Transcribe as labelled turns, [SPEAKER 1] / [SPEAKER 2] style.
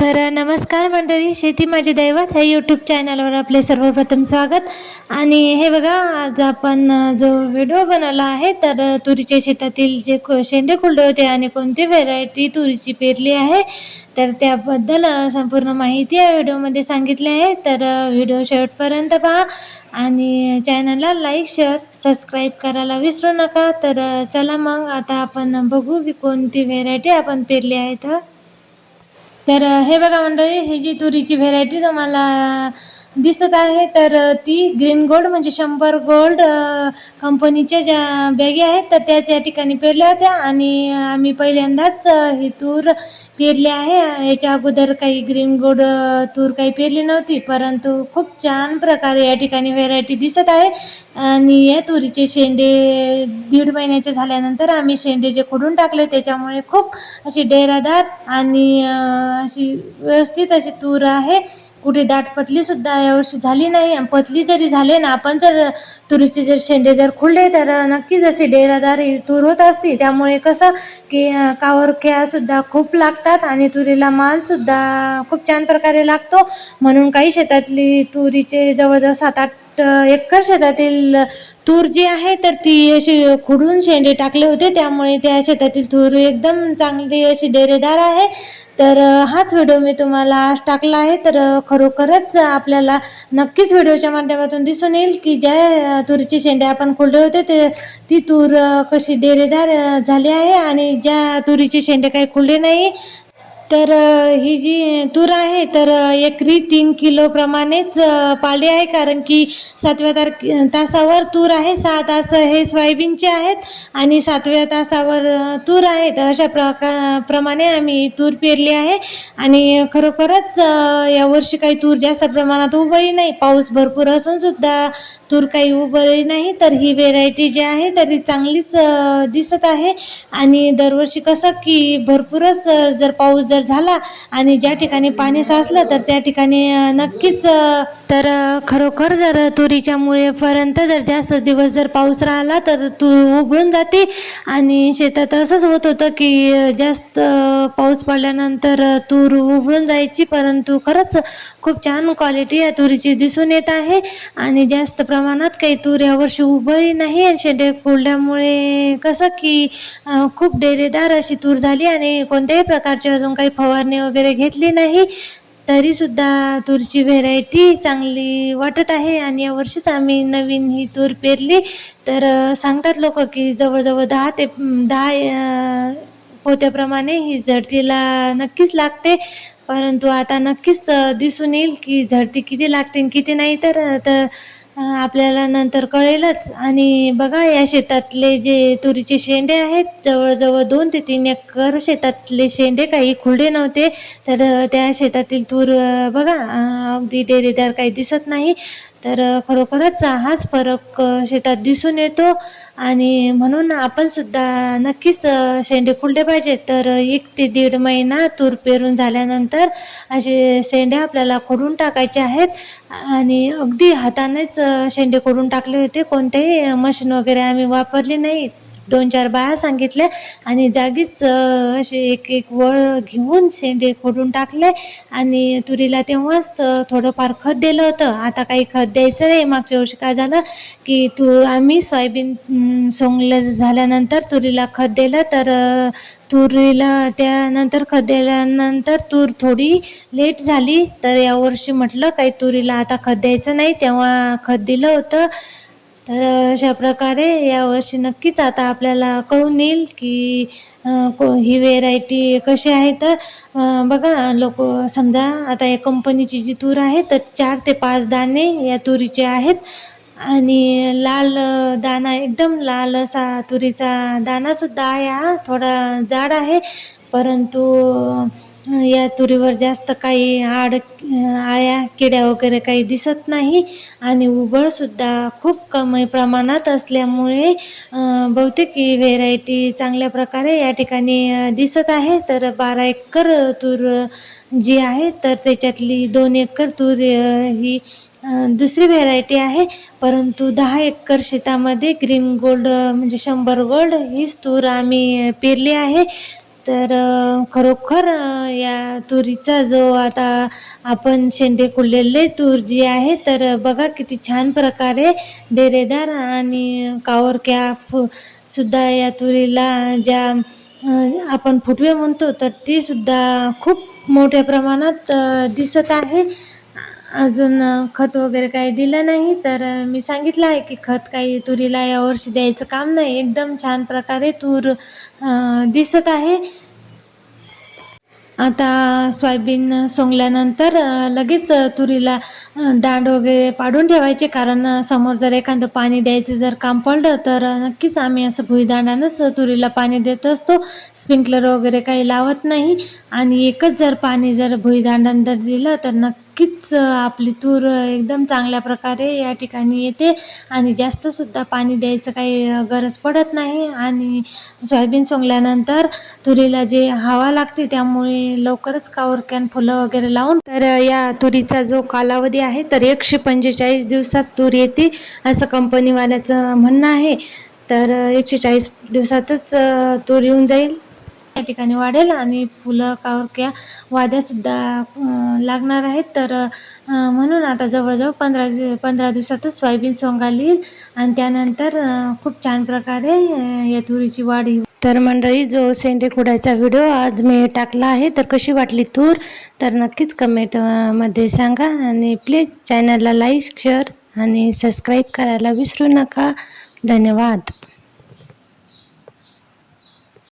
[SPEAKER 1] तर नमस्कार मंडळी. शेती माझे दैवत हे यूट्यूब चॅनलवर आपले सर्वप्रथम स्वागत. आणि हे बघा आज आपण जो व्हिडिओ बनवला आहे तर तुरीच्या शेतातील जे खो शेंडे खुलडे होते आणि कोणती व्हेरायटी तुरीची पेरली आहे तर त्याबद्दल संपूर्ण माहिती या व्हिडिओमध्ये सांगितली आहे. तर व्हिडिओ शेवटपर्यंत पहा. आणि चॅनलला लाईक शेअर सबस्क्राईब करायला विसरू नका. तर चला मग आता आपण बघू की कोणती व्हेरायटी आपण पेरली आहे तर. तर हे बघा मंडळी ही जी तुरीची व्हेरायटी तुम्हाला दिसत आहे तर ती ग्रीन गोल्ड म्हणजे शंभर गोल्ड कंपनीच्या ज्या बॅगी आहेत तर त्याच या ठिकाणी पेरल्या होत्या. आणि आम्ही पहिल्यांदाच ही तूर पेरली आहे. याच्या अगोदर काही ग्रीन गोल्ड तूर काही पेरली नव्हती परंतु खूप छान प्रकारे या ठिकाणी व्हेरायटी दिसत आहे. आणि या तुरीचे शेंडे दीड महिन्याचे झाल्यानंतर आम्ही शेंडे जे खोडून टाकले त्याच्यामुळे खूप अशी डेरादार आणि अशी व्यवस्थित अशी तूर आहे. कुठे दाट पतली सुद्धा यावर्षी झाली नाही. आणि पतली जरी झाले ना आपण जर तुरीचे जर शेंडे जर खुलले तर नक्कीच असे डेरादार तूर होत असते त्यामुळे कसं की अ, कावरख्या सुद्धा खूप लागतात आणि तुरीला मालसुद्धा खूप छान प्रकारे लागतो. म्हणून काही शेतातली तुरीचे जवळजवळ सात आठ एकर शेतातील तूर जी आहे तर ती अशी खुडून शेंडे टाकले होते. त्यामुळे त्या शेतातील तूर एकदम चांगली अशी डेरेदार आहे. तर हाच व्हिडिओ मी तुम्हाला आज टाकला आहे. तर खरोखरच आपल्याला नक्कीच व्हिडिओच्या माध्यमातून दिसून येईल की ज्या तुरीचे शेंडे आपण खुडले होते ते ती तूर कशी डेरेदार झाली आहे आणि ज्या तुरीचे शेंडे काही खुलले नाही तर ही जी तूर आहे तर एकरी तीन किलोप्रमाणेच पाळी पाळली आहे. कारण की सातव्या तारखे तासावर तूर आहे. सहा तास हे सोयाबीनचे आहेत आणि सातव्या तासावर तूर आहे तर अशा प्रका प्रमाणे आम्ही तूर पेरली आहे. आणि खरोखरच यावर्षी काही तूर जास्त प्रमाणात उभळी नाही. पाऊस भरपूर असूनसुद्धा तूर काही उभळी नाही. तर ही व्हेरायटी जी आहे तर ती चांगलीच दिसत आहे. आणि दरवर्षी कसं की भरपूरच जर पाऊस जर जर झाला आणि ज्या ठिकाणी पाणी साचलं तर त्या ठिकाणी नक्कीच तर खरोखर जर तुरीच्या मुळेपर्यंत जर जास्त दिवस जर पाऊस राहिला तर तूर उबळून जाते. आणि शेतात असंच होत होतं की जास्त पाऊस पडल्यानंतर तूर उबळून जायची. परंतु खरंच खूप छान क्वालिटी या तुरीची दिसून येत आहे. आणि जास्त प्रमाणात काही तूर यावर्षी उभळी नाही. आणि शेंडे कोरड्यामुळे कसं की खूप डेरेदार अशी तूर झाली. आणि कोणत्याही प्रकारची अजून काही फवारणी वगैरे घेतली नाही तरीसुद्धा तूरची व्हेरायटी चांगली वाटत आहे आणि यावर्षीच आम्ही नवीन ही तूर पेरली. तर सांगतात लोक की जवळजवळ दहा ते दहा पोत्याप्रमाणे ही झडतीला नक्कीच लागते. परंतु आता नक्कीच दिसून येईल की झडती किती लागते आणि किती नाही तर तर आपल्याला नंतर कळेलच. आणि बघा या शेतातले जे तुरीचे शेंडे आहेत जवळजवळ दोन ते तीन एकर शेतातले शेंडे काही खुले नव्हते. तर त्या शेतातील तूर बघा अगदी डेरेदार काही दिसत नाही. तर खरोखरच हाच फरक शेतात दिसून येतो आणि म्हणून आपण सुद्धा नक्कीच शेंडे खुलले पाहिजेत. तर एक ते दीड महिना तूर पेरून झाल्यानंतर असे शेंडे आपल्याला खोडून टाकायचे आहेत आणि अगदी हातानेच शेंडे खोडून टाकले होते. कोणतेही मशीन वगैरे आम्ही वापरली नाही दोन चार बाया सांगितल्या आणि जागीच असे एक एक वळ घेऊन शेंडे खोडून टाकले आणि तुरीला तेव्हाच थोडंफार खत दिलं होतं. आता काही खत द्यायचं नाही. मागच्या वर्षी काय झालं की तू आम्ही सोयाबीन सोंगलं झाल्यानंतर तुरीला खत दिलं तर तुरीला त्यानंतर खत दिल्यानंतर तूर थोडी लेट झाली. तर यावर्षी म्हटलं काही तुरीला आता खत द्यायचं नाही. तेव्हा खत दिलं होतं. तर अशा प्रकारे यावर्षी नक्कीच आता आपल्याला कळून येईल की को ही व्हेरायटी कशी आहे तर बघा लोक समजा आता या कंपनीची जी तूर आहे तर चार ते पाच दाणे या तुरीचे आहेत. आणि लाल दाणा एकदम लाल असा तुरीचा दाणासुद्धा आहे. हा थोडा जाड आहे. परंतु या तुरीवर जास्त काही आड आळ्या किड्या वगैरे काही दिसत नाही आणि उबळसुद्धा खूप कमी प्रमाणात असल्यामुळे बहुतेक ही व्हेरायटी चांगल्या प्रकारे या ठिकाणी दिसत आहे. तर बारा एकर तूर जी आहे तर त्याच्यातली दोन एकर तूर ही दुसरी व्हेरायटी आहे. परंतु दहा एकर शेतामध्ये ग्रीन गोल्ड म्हणजे शंभर गोल्ड हीच तूर आम्ही पेरली आहे. तर खरोखर या तुरीचा जो आता आपण शेंडे कुडलेले तूर जी आहे तर बघा किती छान प्रकारे डेरेदार आणि कावरक्या फु सुद्धा या तुरीला ज्या आपण फुटवे म्हणतो तर ती सुद्धा खूप मोठ्या प्रमाणात दिसत आहे. अजून खत वगैरे काही दिलं नाही. तर मी सांगितलं आहे की खत काही तुरीला यावर्षी द्यायचं काम नाही. एकदम छान प्रकारे तूर दिसत आहे. आता सोयाबीन सोंगल्यानंतर लगेच तुरीला दांड वगैरे पाडून ठेवायचे. कारण समोर जर एखादं पाणी द्यायचं जर काम पडलं तर नक्कीच आम्ही असं भुईदांडानंच तुरीला पाणी देत असतो. स्प्रिंकलर वगैरे काही लावत नाही. आणि एकच जर पाणी जर भुईदांडानं जर दिलं तर नक्कीच आपली तूर एकदम चांगल्या प्रकारे या ठिकाणी येते आणि जास्तसुद्धा पाणी द्यायचं काही गरज पडत नाही आणि सोयाबीन सोंगल्यानंतर तुरीला जे हवा लागते त्यामुळे लवकरच कावरकॅन फुलं वगैरे लावून तर या तुरीचा जो कालावधी आहे तर एकशे पंचेचाळीस दिवसात तूर येते असं कंपनीवाल्याचं म्हणणं आहे. तर एकशे चाळीस दिवसातच तूर येऊन जाईल. या ठिकाणी वाढेल आणि फुलं कावरक्या वाद्यासुद्धा लागणार आहेत. तर म्हणून आता जवळजवळ पंधरा दिव पंधरा दिवसातच सोयाबीन सोंगाली आणि त्यानंतर खूप छान प्रकारे या तुरीची वाढ येईल तर मंडळी जो सेंडे खुडायचा व्हिडिओ आज मी टाकला आहे तर कशी वाटली तूर? तर नक्कीच कमेंटमध्ये सांगा आणि प्लीज चॅनलला लाईक शेअर आणि सबस्क्राईब करायला विसरू नका. धन्यवाद.